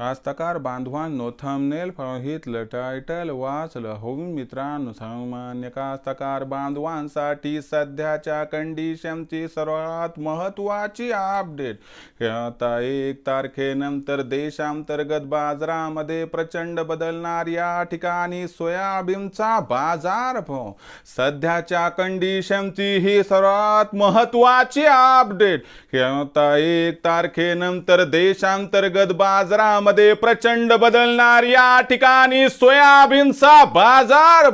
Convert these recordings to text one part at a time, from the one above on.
कास्तकार बांधवांनो thumbnail पाहितलं title वाचलं हो मित्रांनो सामान्य कास्तकार बांधवांसाठी सध्याच्या कंडिशनची सर्वात महत्त्वाची अपडेट हे आता एक तारखेनंतर देशांतर्गत बाजारामध्ये प्रचंड बदलणार या ठिकाणी सोयाबीनचा बाजार भाव सध्याच्या कंडिशनची ही सर्वात महत्वाची अपडेट हे आता एक तारखेनंतर देशांतर्गत बाजारामध्ये प्रचंड बदलणार या ठिकाणी सोयाबीनचा बाजार.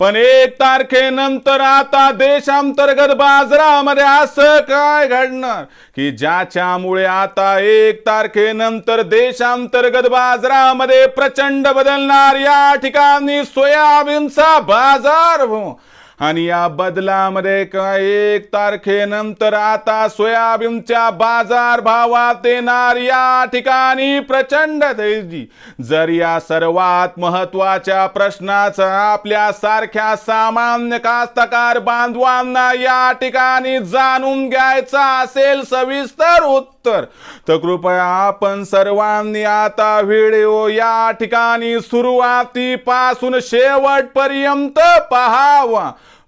पण एक तारखेनंतर आता देशांतर्गत बाजारामध्ये असं काय घडणार? की ज्याच्यामुळे आता एक तारखेनंतर देशांतर्गत बाजारामध्ये प्रचंड बदलणार या ठिकाणी सोयाबीनचा बाजारभाव आणि या बदलामध्ये एक तारखेनंतर आता सोयाबीनच्या बाजार भावात येणार या ठिकाणी प्रचंड तेजी. जर या सर्वात महत्त्वाच्या प्रश्नाचं आपल्या सारख्या सामान्य कास्तकार बांधवांना या ठिकाणी जाणून घ्यायचं असेल सविस्तर उत्तर तर कृपया आपण सर्वांनी आता व्हिडिओ या ठिकाणी सुरुवातीपासून शेवटपर्यंत पहावा.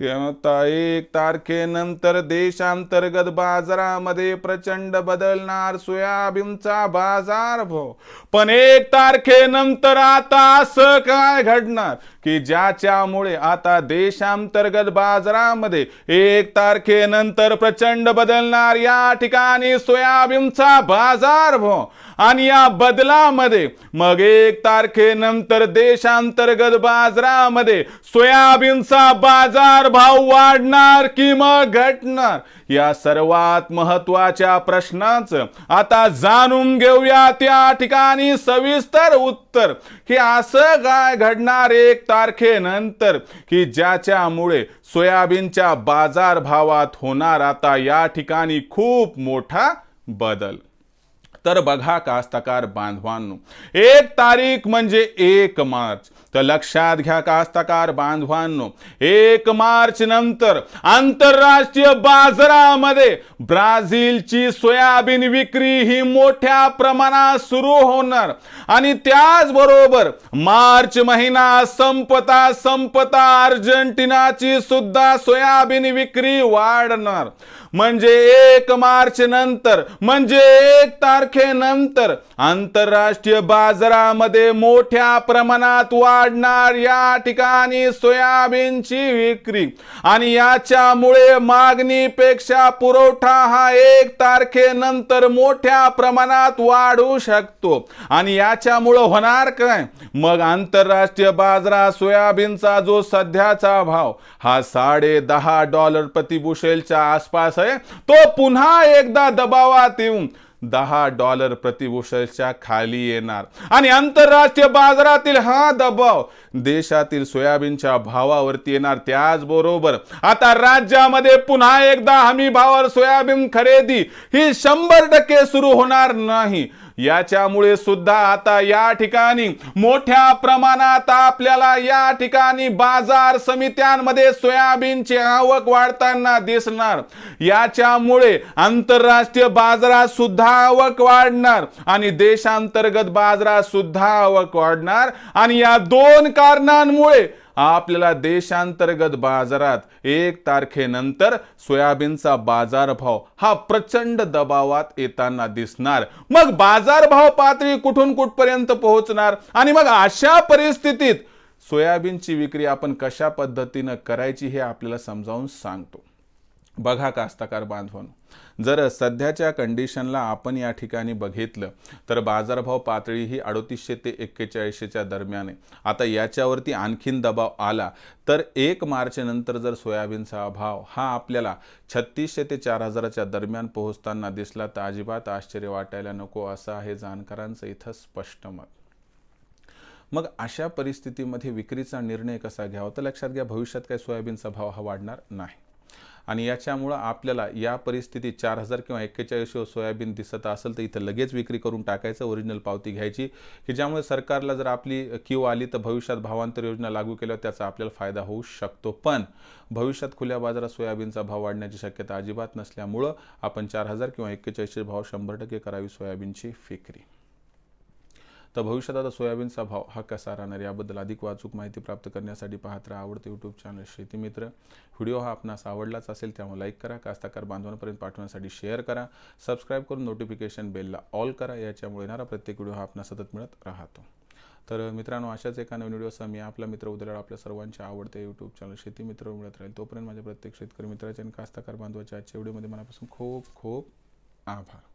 क्षमता एक तारखेनंतर देशांतर्गत बाजारामध्ये प्रचंड बदलणार सोयाबीनचा बाजारभाव पण एक तारखेनंतर आता असं काय घडणार? की ज्याच्यामुळे आता देशांतर्गत बाजारामध्ये एक तारखेनंतर प्रचंड बदलणार या ठिकाणी सोयाबीनचा बाजार भो. आणि या बदलामध्ये मग एक तारखेनंतर देशांतर्गत बाजारामध्ये सोयाबीनचा बाजार भाव वाढणार की मग घटणार? या सर्वात महत्त्वाच्या प्रश्नाचं आता जाणून घेऊया त्या ठिकाणी सविस्तर उत्तर. की असं काय घडणार एक तारखेनंतर? की ज्याच्यामुळे सोयाबीनच्या बाजारभावात होणार आता या ठिकाणी खूप मोठा बदल? तर बघा कास्तकार बांधवांनो एक तारीख म्हणजे एक मार्च. तर लक्षात घ्या कास्तकार बांधवांनो एक मार्च नंतर आंतरराष्ट्रीय बाजारामध्ये ब्राझीलची सोयाबीन विक्री ही मोठ्या प्रमाणात सुरू होणार. आणि त्याचबरोबर मार्च महिना संपता संपता अर्जेंटिनाची सुद्धा सोयाबीन विक्री वाढणार. म्हणजे एक मार्च नंतर म्हणजे एक तारखेनंतर आंतरराष्ट्रीय बाजारामध्ये मोठ्या प्रमाणात वाढणार या ठिकाणी सोयाबीनची विक्री. आणि याच्यामुळे मागणीपेक्षा पुरवठा हा एक तारखेनंतर मोठ्या प्रमाणात वाढू शकतो. आणि याच्यामुळं होणार काय? मग आंतरराष्ट्रीय बाजारात सोयाबीनचा जो सध्याचा भाव हा साडे दहा डॉलर प्रतिबुशेलच्या आसपास आहे तो पुन्हा एकदा दबावात येऊन दहा डॉलर प्रतिबुशलच्या खाली येणार. आणि आंतरराष्ट्रीय बाजारातील हा दबाव देशातील सोयाबीनच्या भावावरती येणार. त्याचबरोबर आता राज्यामध्ये पुन्हा एकदा हमी भावावर सोयाबीन खरेदी ही शंभर टक्के सुरू होणार नाही. याच्यामुळे सुद्धा आता या ठिकाणी मोठ्या प्रमाणात आपल्याला या ठिकाणी बाजार समित्यांमध्ये सोयाबीनची आवक वाढताना दिसणार. याच्यामुळे आंतरराष्ट्रीय बाजारात सुद्धा आवक वाढणार आणि देशांतर्गत बाजारात सुद्धा आवक वाढणार. आणि या दोन कारणांमुळे आपल्याला देशांतर्गत बाजारात एक तारखेनंतर सोयाबीनचा बाजारभाव हा प्रचंड दबावात येताना दिसणार. मग बाजारभाव पातळी कुठून कुठपर्यंत पोहोचणार? आणि मग अशा परिस्थितीत सोयाबीनची विक्री आपण कशा पद्धतीनं करायची हे आपल्याला समजावून सांगतो. बघा कास्तकार बांधवांनो. जर सध्याच्या कंडिशनला आपण या ठिकाणी बघितलं तर बाजारभाव पातळी ही अडतीसशे ते एक्केचाळीसशेच्या दरम्यान आहे. आता याच्यावरती आणखीन दबाव आला तर एक मार्चनंतर जर सोयाबीनचा भाव हा आपल्याला छत्तीसशे ते चार हजाराच्या दरम्यान पोहोचताना दिसला तर अजिबात आश्चर्य वाटायला नको असं आहे जाणकारांचं इथं स्पष्ट मत. मग अशा परिस्थितीमध्ये विक्रीचा निर्णय कसा घ्यावा? तर लक्षात घ्या भविष्यात काय सोयाबीनचा भाव हा वाढणार नाही. आणि याच्यामुळं आपल्याला या परिस्थितीत चार हजार किंवा एक्केचाळीस सोयाबीन दिसत असेल तर इथं लगेच विक्री करून टाकायचं ओरिजिनल पावती घ्यायची की ज्यामुळे सरकारला जर आपली क्यू आली तर भविष्यात भावांतर योजना लागू केल्यावर त्याचा आपल्याला फायदा होऊ शकतो. पण भविष्यात खुल्या बाजारात सोयाबीनचा भाव वाढण्याची शक्यता अजिबात नसल्यामुळं आपण चार हजार किंवा एक्केचाळीसचे भाव शंभर टक्के करावी सोयाबीनची विक्री. तर भविष्यात आता सोयाबीनचा भाव हा कसा राहणार याबद्दल अधिक वाचूक माहिती प्राप्त करण्यासाठी पाहत राहा आवडते यूट्यूब चॅनल शेतीमित्र. व्हिडिओ हा आपणास आवडलाच असेल त्यामुळे लाईक करा कास्ताकार बांधवांपर्यंत पाठवण्यासाठी शेअर करा. सबस्क्राईब करून नोटिफिकेशन बेलला ऑल करा याच्यामुळे येणारा प्रत्येक व्हिडिओ हा आपणास सतत मिळत राहतो. तर मित्रांनो अशाच एका नवीन व्हिडिओसह मी आपला मित्र उद्याला आपल्या सर्वांच्या आवडते यूट्यूब चॅनल शेती मित्र मिळत राहील. तोपर्यंत माझ्या प्रत्येक शेतकरी मित्राच्या आणि कास्ताकार बांधवाच्या आजच्या व्हिडिओमध्ये मनापासून खूप खूप आभार.